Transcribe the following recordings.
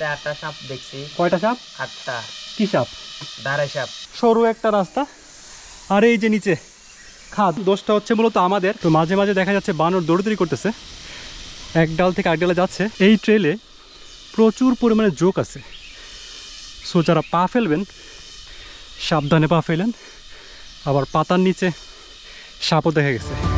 আটটা সাপ দেখছি। কয়টা সাপ? আটটা। কি সাপ? দাঁড়াই সাপ। সরু একটা রাস্তা। আর এই যে নিচে খাদ। দোষটা হচ্ছে মূলত আমাদের। তো মাঝে মাঝে দেখা যাচ্ছে বানর দৌড়দৌড়ি করতেছে। এক ডাল থেকে আরেক ডালে যাচ্ছে। এই ট্রেলে প্রচুর পরিমাণে জোক আছে। সো যারা পা ফেলবেন সাবধানে পা ফেলেন। আবার পাতার নিচে সাপও দেখা গেছে।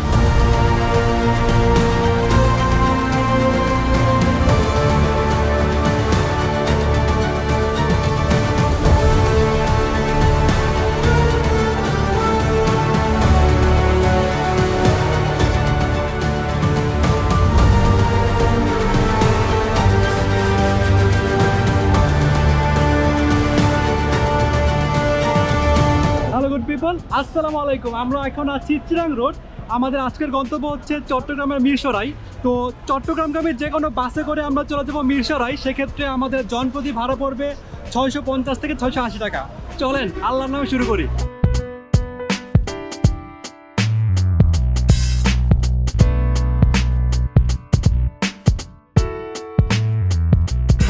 আসসালামু আলাইকুম, আমরা এখন আছি চিরাং রোড। আমাদের আজকের গন্তব্য হচ্ছে চট্টগ্রামের মিরসরাই। তো চট্টগ্রামগামী যে কোনো বাসে করে আমরা চলে যাব মিরসরাই। সেক্ষেত্রে আমাদের জনপ্রতি ভাড়া পড়বে ছয়শো পঞ্চাশ থেকে ছয়শো আশি টাকা। চলেন, আল্লাহর নামে শুরু করি।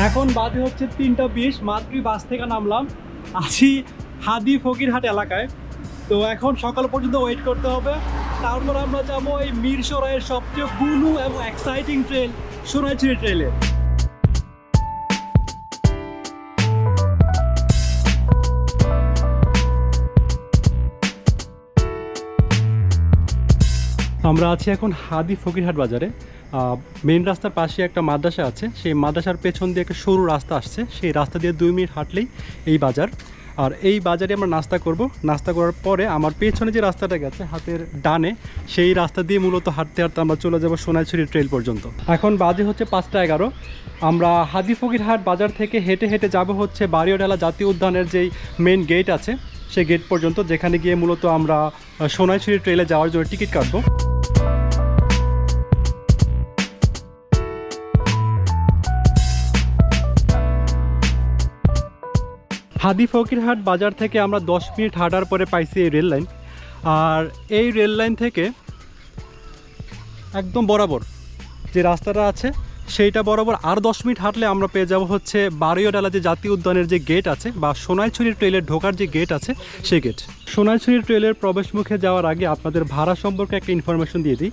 এখন বাজে হচ্ছে তিনটা বিশ, মাতৃ বাস থেকে নামলাম। আছি হাদি ফকিরহাট এলাকায়। তো এখন সকাল পর্যন্ত ওয়েট করতে হবে। তারপর আমরা যাব এই মিরসরাইয়ের সবচেয়ে বুলু এবং এক্সাইটিং ট্রেল সোনাইছড়ি ট্রেলে আমরা আছি এখন হাদি ফকিরহাট বাজারে। মেন রাস্তার পাশে একটা মাদ্রাসা আছে। সেই মাদ্রাসার পেছন দিয়ে একটা সরু রাস্তা আসছে। সেই রাস্তা দিয়ে দুই মিনিট হাঁটলেই এই বাজার। আর এই বাজারে আমরা নাস্তা করব। নাস্তা করার পরে আমার পেছনে যে রাস্তাটা গেছে, হাতের ডানে, সেই রাস্তা দিয়ে মূলত হাঁটতে হাঁটতে আমরা চলে যাব সোনাইছড়ি ট্রেল পর্যন্ত। এখন বাজে হচ্ছে পাঁচটা এগারো। আমরা হাদি ফকিরহাট বাজার থেকে হেঁটে হেঁটে যাব হচ্ছে বাড়িওডালা জাতীয় উদ্যানের যেই মেন গেট আছে, সেই গেট পর্যন্ত, যেখানে গিয়ে মূলত আমরা সোনাইছড়ি ট্রেলে যাওয়ার জন্য টিকিট কাটবো। হাদি ফকিরহাট বাজার থেকে আমরা দশ মিনিট হাঁটার পরে পাইছি এই রেল লাইন। আর এই রেল লাইন থেকে একদম বরাবর যে রাস্তাটা আছে, সেইটা বরাবর আর দশ মিনিট হাঁটলে আমরা পেয়ে যাব হচ্ছে বারোয়াডালা যে জাতীয় উদ্যানের যে গেট আছে বা সোনাইছড়ি ট্রেলের ঢোকার যে গেট আছে, সেই গেট। সোনাইছড়ি ট্রেলের প্রবেশ মুখে যাওয়ার আগে আপনাদের ভাড়া সম্পর্কে একটা ইনফরমেশন দিয়ে দিই।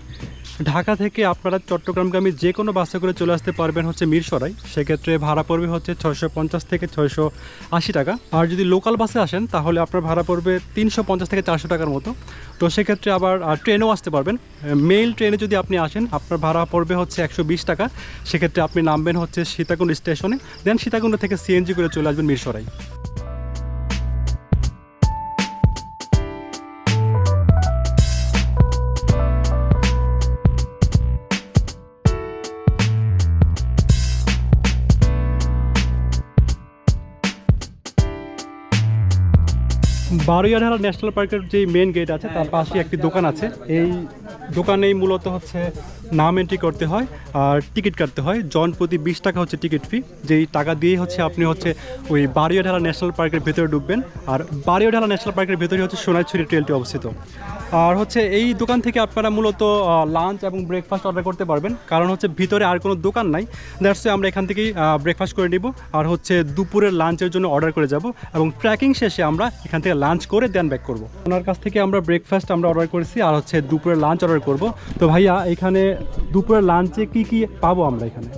ঢাকা থেকে আপনারা চট্টগ্রামগামী যে কোনো বাসে করে চলে আসতে পারবেন হচ্ছে মিরসরাই সেক্ষেত্রে ভাড়া পড়বে হচ্ছে ছয়শো পঞ্চাশ থেকে ছয়শো আশি টাকা। আর যদি লোকাল বাসে আসেন, তাহলে আপনার ভাড়া পড়বে তিনশো পঞ্চাশ থেকে চারশো টাকার মতো। তো সেক্ষেত্রে আবার ট্রেনেও আসতে পারবেন। মেল ট্রেনে যদি আপনি আসেন, আপনার ভাড়া পড়বে হচ্ছে একশো বিশ টাকা। সেক্ষেত্রে আপনি নামবেন হচ্ছে সীতাকুণ্ড স্টেশনে। দেন সীতাকুণ্ড থেকে সিএনজি করে চলে আসবেন মিরসরাই বারোয়ারহারা ন্যাশনাল পার্কের যে মেন গেট আছে, তার পাশে একটি দোকান আছে। এই দোকানেই মূলত হচ্ছে নাম এন্ট্রি করতে হয় আর টিকিট কাটতে হয়। জন প্রতি বিশ টাকা হচ্ছে টিকিট ফি যেই টাকা দিয়েই হচ্ছে আপনি হচ্ছে ওই বারোয়ারহারা ন্যাশনাল পার্কের ভেতরে ঢুকবেন। আর বারোয়ারহারা ন্যাশনাল পার্কের ভেতরে হচ্ছে সোনাইছড়ি ট্রেলটি অবস্থিত। আর হচ্ছে এই দোকান থেকে আপনারা মূলত লাঞ্চ এবং ব্রেকফাস্ট অর্ডার করতে পারবেন। কারণ হচ্ছে ভিতরে আর কোনো দোকান নাই। দ্যাটস আমরা এখান থেকেই ব্রেকফাস্ট করে নিব। আর হচ্ছে দুপুরের লাঞ্চের জন্য অর্ডার করে যাব। এবং ট্র্যাকিং শেষে আমরা এখান থেকে লাঞ্চ করে দেন ব্যাক করব। ওনার কাছ থেকে আমরা ব্রেকফাস্ট আমরা অর্ডার করেছি। আর হচ্ছে দুপুরের লাঞ্চ অর্ডার করব। তো ভাইয়া, এখানে দুপুরের লাঞ্চে কি কি পাবো আমরা এখানে?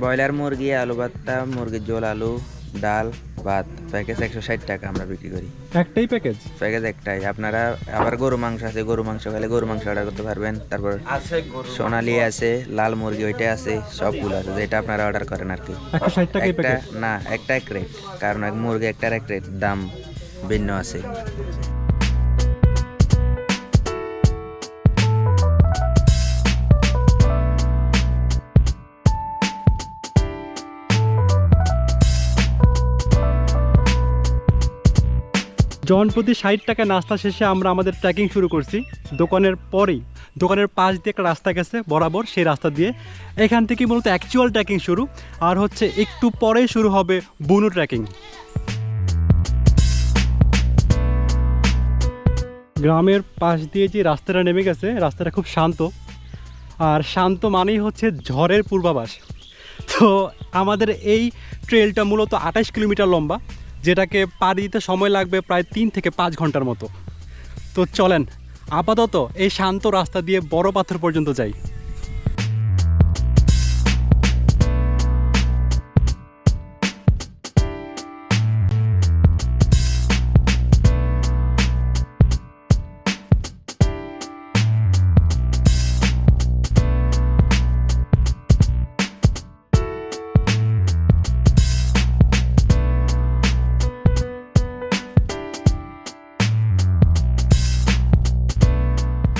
ব্রয়লার মুরগি আলু ভর্তা মুরগির ঝোল আলু ডাল ভাত প্যাকেজ একশো ষাট টাকা আমরা বিক্রি করি। একটাই প্যাকেজ প্যাকেজ একটাই। আপনারা আবার গরু মাংস আছে গরু মাংস খেলে গরু মাংস অর্ডার করতে পারবেন। তারপর আছে সোনালি আছে লাল মুরগি ওইটা আছে সবগুলো আছে যেটা আপনারা অর্ডার করেন আর কি। একটা না একটা এক রেট কারণ এক মুরগি একটার এক রেট দাম ভিন্ন আছে। জন প্রতি ষাট টাকা নাস্তা শেষে আমরা আমাদের ট্রেকিং শুরু করছি। দোকানের পরেই, দোকানের পাশ দিয়ে একটা রাস্তা গেছে, বরাবর সেই রাস্তা দিয়ে। এখান থেকে মূলত অ্যাকচুয়াল ট্রেকিং শুরু, আর হচ্ছে একটু পরেই শুরু হবে বুনু ট্রেকিং গ্রামের পাশ দিয়ে যে রাস্তাটা নেমে গেছে, রাস্তাটা খুব শান্ত। আর শান্ত মানেই হচ্ছে ঝড়ের পূর্বাভাস। তো আমাদের এই ট্রেলটা মূলত আঠাশ কিলোমিটার লম্বা। যেটাকে পাড়ি দিতে সময় লাগবে প্রায় তিন থেকে পাঁচ ঘণ্টার মতো। তো চলেন, আপাতত এই শান্ত রাস্তা দিয়ে বড় পাথর পর্যন্ত যাই।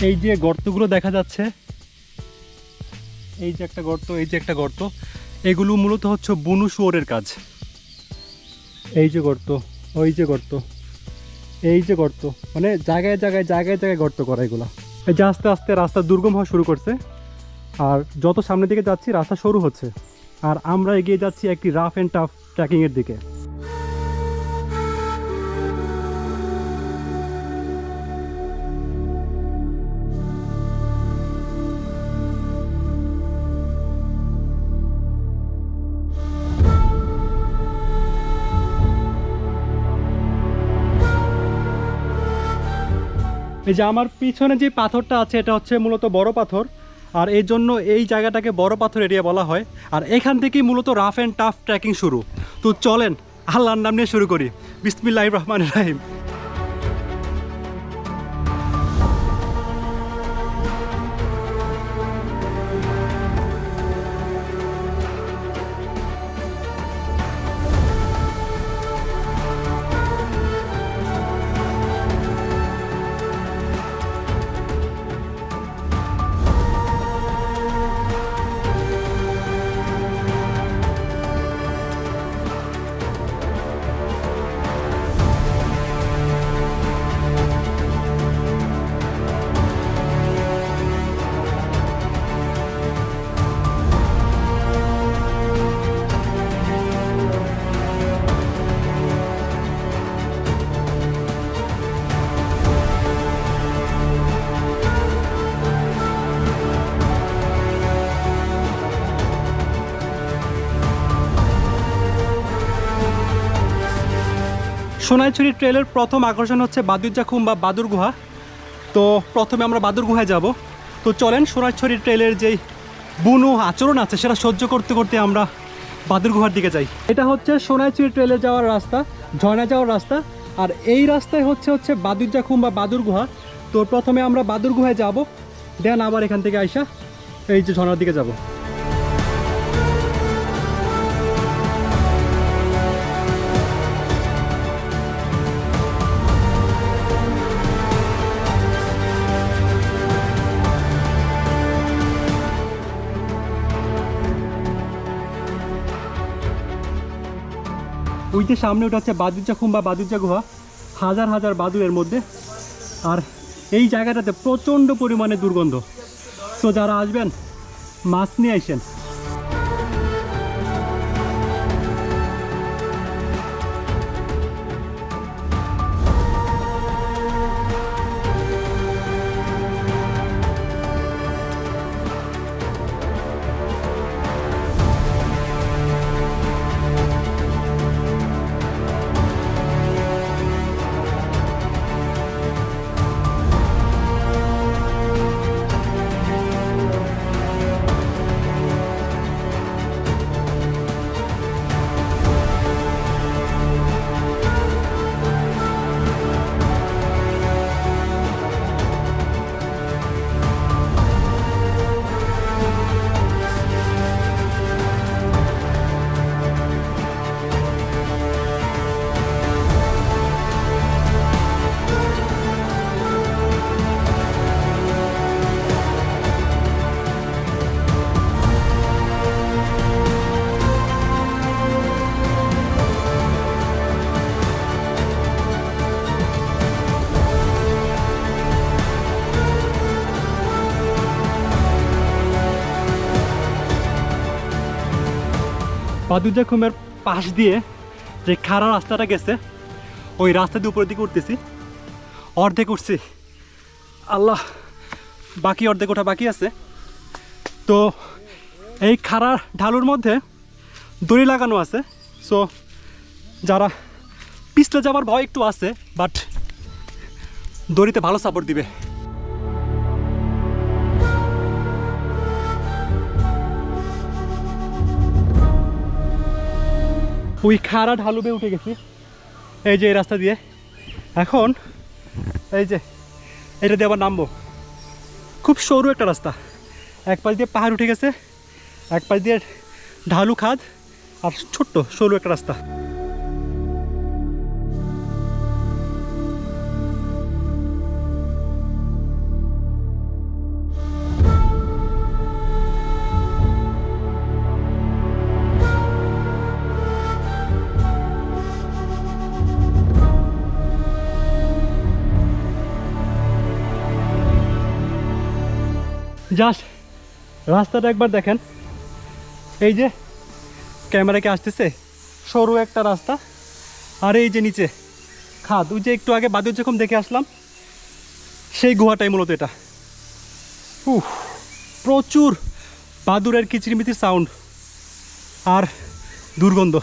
এই যে গর্তগুলো দেখা যাচ্ছে, এই যে একটা গর্ত, এই যে একটা গর্ত, এগুলো মূলত হচ্ছে বুনু শুয়োরের কাজ। এই যে গর্ত, ওই যে গর্ত, এই যে গর্ত মানে জায়গায় জায়গায় জায়গায় জায়গায় গর্ত করা এগুলো। এই যে আস্তে আস্তে রাস্তা দুর্গম হওয়া শুরু করছে, আর যত সামনের দিকে যাচ্ছি, রাস্তা সরু হচ্ছে, আর আমরা এগিয়ে যাচ্ছি একটি রাফ অ্যান্ড টাফ ট্রেকিংয়ের দিকে। এই যে আমার পিছনে যে পাথরটা আছে, এটা হচ্ছে মূলত বড় পাথর। আর এই জন্য এই জায়গাটাকে বড় পাথর এরিয়া বলা হয়। আর এখান থেকেই মূলত রাফ অ্যান্ড টাফ ট্রেকিং শুরু। তো চলেন, আল্লাহর নাম নিয়ে শুরু করি। বিসমিল্লাহ রহমান রাহিম। সোনাইছড়ি ট্রেলের প্রথম আকর্ষণ হচ্ছে বাদুরজাখুম বা বাদুর গুহা। তো প্রথমে আমরা বাদুর গুহায় যাব। তো চলেন সোনাইছড়ি ট্রেলের যেই বুনো আচরণ আছে সেটা সহ্য করতে করতে আমরা বাদুর গুহার দিকে যাই। এটা হচ্ছে সোনাইছড়ি ট্রেলে যাওয়ার রাস্তা, ঝর্ণা যাওয়ার রাস্তা। আর এই রাস্তায় হচ্ছে হচ্ছে বাদুরজাখুম বা বাদুর গুহা। তো প্রথমে আমরা বাদুর গুহায় যাব, দেন আবার এখান থেকে আইসা এই যে ঝর্ণার দিকে যাব। ওই যে সামনে ওটা হচ্ছে বাদুরজা খুম্বা বাদুরজা গুহা। হাজার হাজার বাদুরের মধ্যে। আর এই জায়গাটাতে প্রচণ্ড পরিমাণে দুর্গন্ধ। তো যারা আসবেন, মাছ নিয়ে আসেন বাদুজা খুমের পাশ দিয়ে যে খাড়া রাস্তাটা গেছে, ওই রাস্তা দিয়ে উপরের দিকে উঠতেছি। অর্ধেক উঠছি। আল্লাহ, বাকি অর্ধেক ওঠা বাকি আছে। তো এই খাড়া ঢালুর মধ্যে দড়ি লাগানো আছে। সো যারা পিছলে যাবার ভয় একটু আছে বাট দড়িতে ভালো সাপোর্ট দিবে। ওই খাড়া ঢালুবে উঠে গেছি। এই যে এই রাস্তা দিয়ে। এখন এই যে, এটা দিয়ে আবার নামবো। খুব সরু একটা রাস্তা। এক পাশ দিয়ে পাহাড় উঠে গেছে, এক পাশ দিয়ে ঢালু খাদ আর ছোট্ট সরু একটা রাস্তা। জাস্ট রাস্তাটা একবার দেখেন। এই যে ক্যামেরাকে আসতেছে, সরু একটা রাস্তা। আর এই যে নিচে খাদ, ওই যে একটু আগে বাদুর যখন দেখে আসলাম, সেই গুহাটাই মূলত এটা। উফ, প্রচুর বাদুরের কিচিরমিচির সাউন্ড আর দুর্গন্ধ।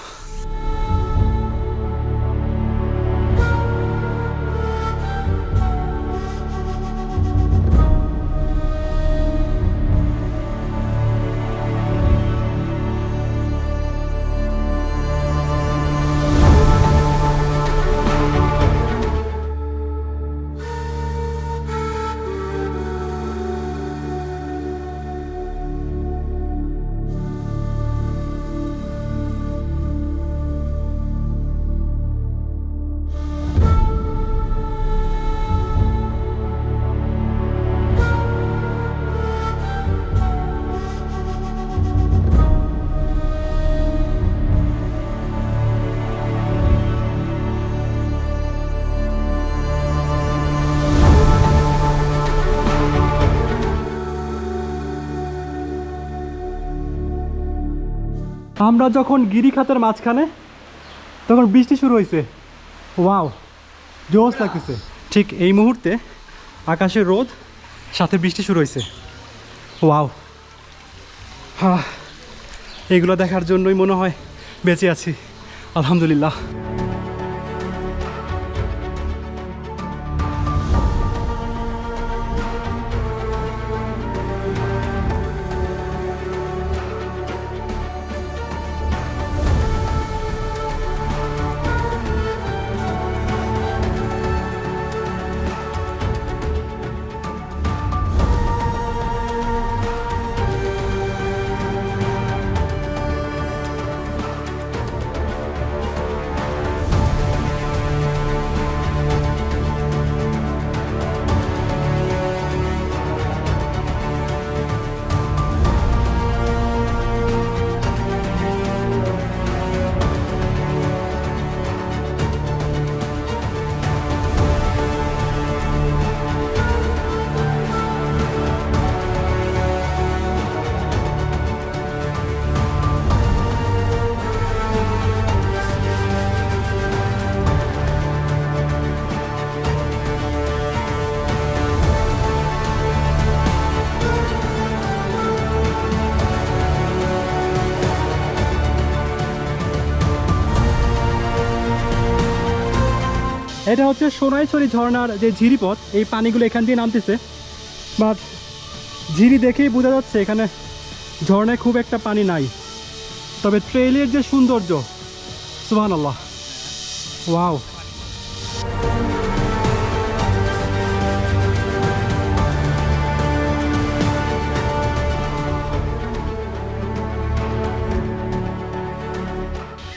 আমরা যখন গিরিখাতের মাঝখানে, তখন বৃষ্টি শুরু হয়েছে ওয়াও জোস লাগতেছে? ঠিক এই মুহূর্তে আকাশে রোদ, সাথে বৃষ্টি শুরু হয়েছে ওয়াও। হ্যাঁ এগুলো দেখার জন্যই মনে হয় বেঁচে আছি। আলহামদুলিল্লাহ। এটা হচ্ছে সোনাইছড়ি ঝর্ণার যে ঝিরিপথ, এই পানিগুলো এখান দিয়ে নামতেছে। বাট ঝিরি দেখেই বোঝা যাচ্ছে এখানে ঝর্ণায় খুব একটা পানি নাই। তবে ট্রেলের যে সৌন্দর্য সুহান আল্লাহ ওয়াও।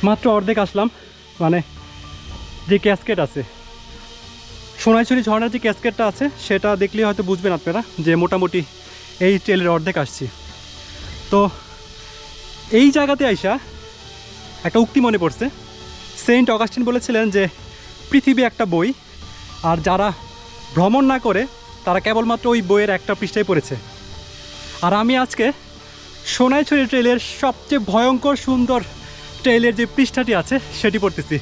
মাত্র অর্ধেক আসলাম মানে যে ক্যাসকেট আছে। সোনাইছড়ি ঝর্ণার যে ক্যাসকেটটা আছে, সেটা দেখলেই হয়তো বুঝবেন আপনারা যে মোটামুটি এই ট্রেলের অর্ধেক আসছি। তো এই জায়গাতে আইসা একটা উক্তি মনে পড়ছে। সেন্ট অগাস্টিন বলেছিলেন যে, পৃথিবী একটা বই, আর যারা ভ্রমণ না করে, তারা কেবলমাত্র ওই বইয়ের একটা পৃষ্ঠায় পড়েছে। আর আমি আজকে সোনাইছড়ি ট্রেলের সবচেয়ে ভয়ঙ্কর সুন্দর ট্রেলের যে পৃষ্ঠাটি আছে, সেটি পড়তেছি।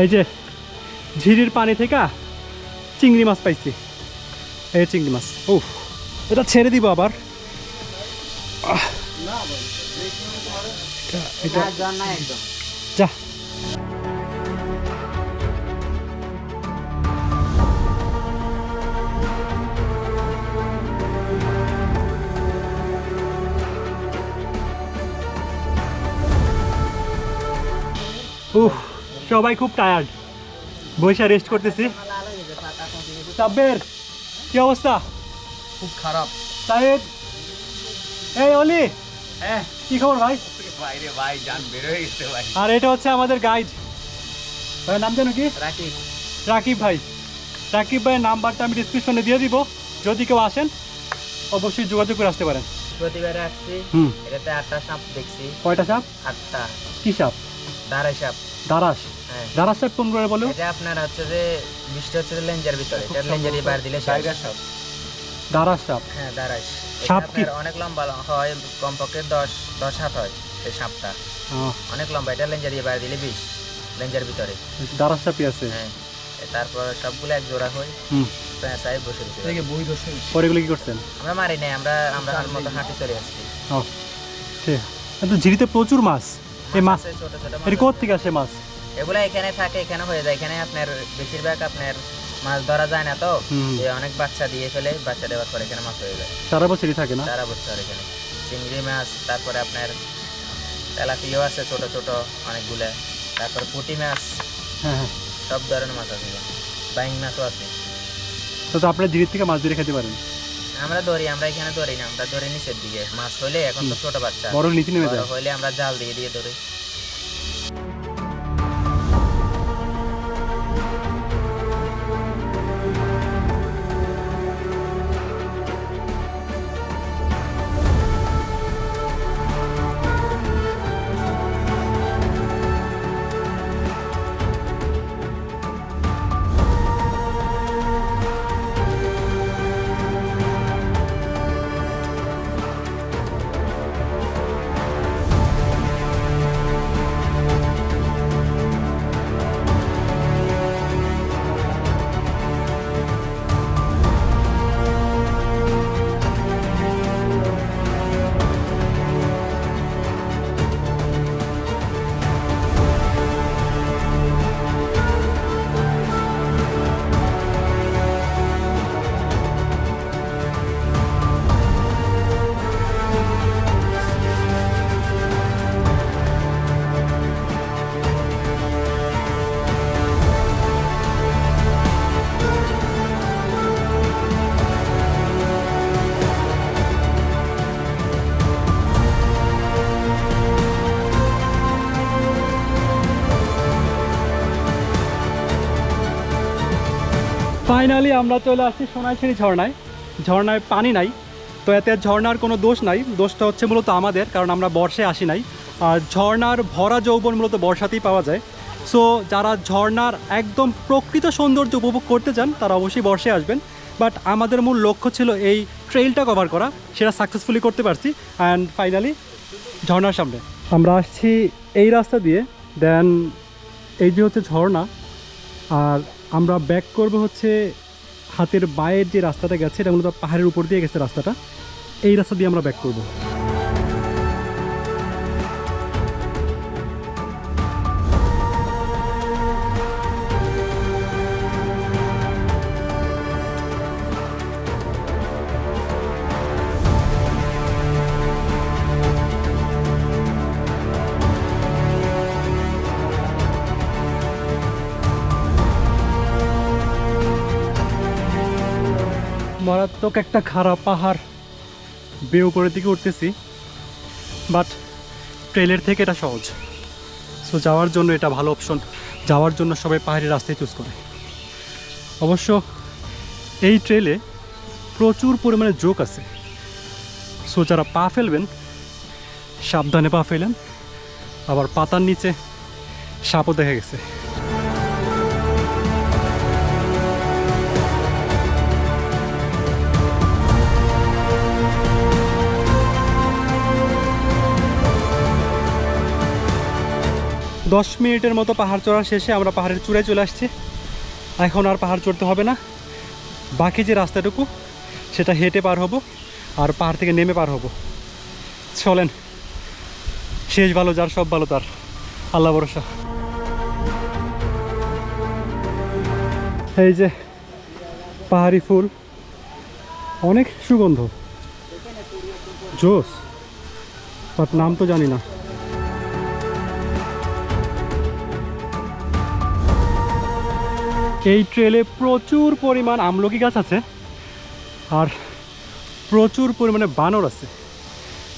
এই যে ঝিরির পানি থেকে চিংড়ি মাছ পাইছি। এই চিংড়ি মাছ। ও এটা ছেড়ে দিব আবার। যা। উফ। সবাই খুব টায়ার্ড বৈশা রেস্ট করতেছি। সাব্বের কি অবস্থা? খুব খারাপ। সাহেব এই অলি হ্যাঁ। কি খবর ভাই? বাইরে ভাই যান বের হয়ে গেছে ভাই। আর এটা হচ্ছে আমাদের গাইড ভাই নাম জানো কি? রাখি রাকিব ভাই। রাকিব ভাইয়ের নাম্বারটা আমি ডিসক্রিপশনে দিয়ে দিব। যদি কেউ আসেন অবশ্যই যোগাযোগ করে আসতে পারেন। প্রতিবারে আসছি। হুম। এটাতে আটটা সাপ দেখছি। কয়টা সাপ? আটটা। কি সাপ? দাঁড়াই সাপ। দারাস। হ্যাঁ। দারাস সাপ কোন করে বলো? এটা আপনার হচ্ছে যে বৃষ্টি হচ্ছে যে লেঞ্জের ভিতরে। এটা লেঞ্জারি বার দিলে টাইগার সাপ। দারাস সাপ? হ্যাঁ দাঁড়াই সাপ। কি? অনেক লম্বা হয় কমপক্ষে দশ দশ হাত হয় এই সাপটা। অনেক লম্বা। এটা লেঞ্জারি বার দিলে বিষ লেঞ্জার ভিতরে। দারাস সাপই আছে। হ্যাঁ। তারপর সবগুলো এক জোড়া হয়। বসে পরে এগুলো কি করছেন? আমরা মারি নাই আমরা আমরা হার মতো হাঁটি চলে আসছি। ঠিক। কিন্তু প্রচুর মাছ। এই মাছ কোথা থেকে আসে মাছ? এগুলা এখানে থাকে এখানে হয়ে যায়। এখানে আপনার বেশিরভাগ আপনার মাছ ধরা যায় না তো। এই অনেক বাচ্চা দিয়ে ফেলে বাচ্চা দেওয়ার পর এখানে মাছ হয়ে যায়। সারা বছরই থাকে না? সারা বছর এখানে। চিংড়ি মাছ তারপরে আপনার তেলাপিও আছে ছোট ছোট অনেকগুলা। তারপর পুঁটি মাছ হ্যাঁ হ্যাঁ। সব ধরনের মাছ আছে। বাইং মাছও আছে। তো আপনারা ঝিরির থেকে মাছ ধরে খেতে পারেন? আমরা ধরি আমরা এখানে ধরি না। আমরা ধরি নিচের দিকে। মাছ হইলে এখন তো ছোট বাচ্চা। বড় নিচে নেমে যায়। হইলে আমরা জাল দিয়ে দিয়ে ধরি। ফাইনালি আমরা চলে আসছি সোনাইছড়ি ঝর্ণায়। ঝর্ণায় পানি নাই, তো এতে ঝর্ণার কোনো দোষ নাই। দোষটা হচ্ছে মূলত আমাদের, কারণ আমরা বর্ষে আসি নাই। আর ঝর্ণার ভরা যৌবন মূলত বর্ষাতেই পাওয়া যায়। সো যারা ঝর্ণার একদম প্রকৃত সৌন্দর্য উপভোগ করতে চান, তারা অবশ্যই বর্ষে আসবেন। বাট আমাদের মূল লক্ষ্য ছিল এই ট্রেইলটা কভার করা, সেটা সাকসেসফুলি করতে পারছি। অ্যান্ড ফাইনালি ঝর্ণার সামনে। আমরা আসছি এই রাস্তা দিয়ে দেন এই যে হচ্ছে ঝর্ণা, আর আমরা ব্যাক করব হচ্ছে হাতের বায়ের যে রাস্তাটা গেছে, এটা মূলত পাহাড়ের উপর দিয়ে গেছে রাস্তাটা। এই রাস্তা দিয়ে আমরা ব্যাক করব। মারাত্মক একটা খারাপ পাহাড়। বে উপরের দিকে উঠতেছি বাট ট্রেলের থেকে এটা সহজ। সো যাওয়ার জন্য এটা ভালো অপশন যাওয়ার জন্য সবাই পাহাড়ি রাস্তায় চুজ করে। অবশ্য এই ট্রেলে প্রচুর পরিমাণে জোক আছে। সো যারা পা ফেলবেন, সাবধানে পা ফেলেন। আবার পাতার নিচে সাপও দেখা গেছে। দশ মিনিটের মতো পাহাড় চড়া শেষে আমরা পাহাড়ের চূড়ায় চলে আসছি। এখন আর পাহাড় চড়তে হবে না। বাকি যে রাস্তাটুকু, সেটা হেঁটে পার হব আর পাহাড় থেকে নেমে পার হব। চলেন, শেষ ভালো যার, সব ভালো তার। আল্লাহ ভরসা। এই যে পাহাড়ি ফুল, অনেক সুগন্ধ। জোস তার নাম তো জানি না। এই ট্রেলে প্রচুর পরিমাণ আমলকি গাছ আছে। আর প্রচুর পরিমাণে বানর আছে।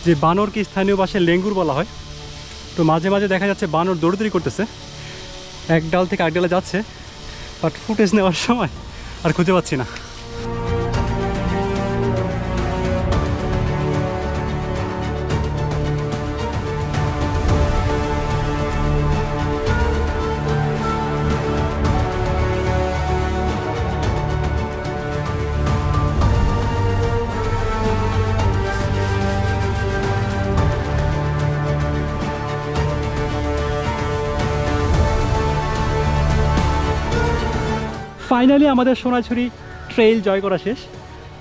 যে বানরকে স্থানীয় ভাষায় লেঙ্গুর বলা হয়। তো মাঝে মাঝে দেখা যাচ্ছে বানর দৌড়দৌড়ি করতেছে। এক ডাল থেকে আরেক ডালে যাচ্ছে। বাট ফুটেজ নেওয়ার সময় আর খুঁজে পাচ্ছি না। ফাইনালি আমাদের সোনাঝুরি ট্রেইল জয় করা শেষ।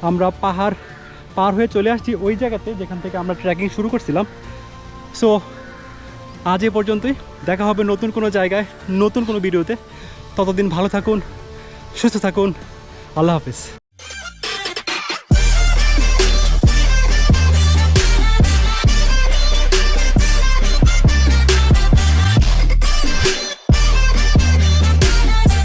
আমরা পাহাড় পার হয়ে চলে আসছি ওই জায়গাতে যেখান থেকে আমরা ট্রেকিং শুরু করছিলাম। সো আজ এ পর্যন্তই। দেখা হবে নতুন কোনো জায়গায়, নতুন কোনো ভিডিওতে। ততদিন ভালো থাকুন, সুস্থ থাকুন। আল্লাহ হাফিজ।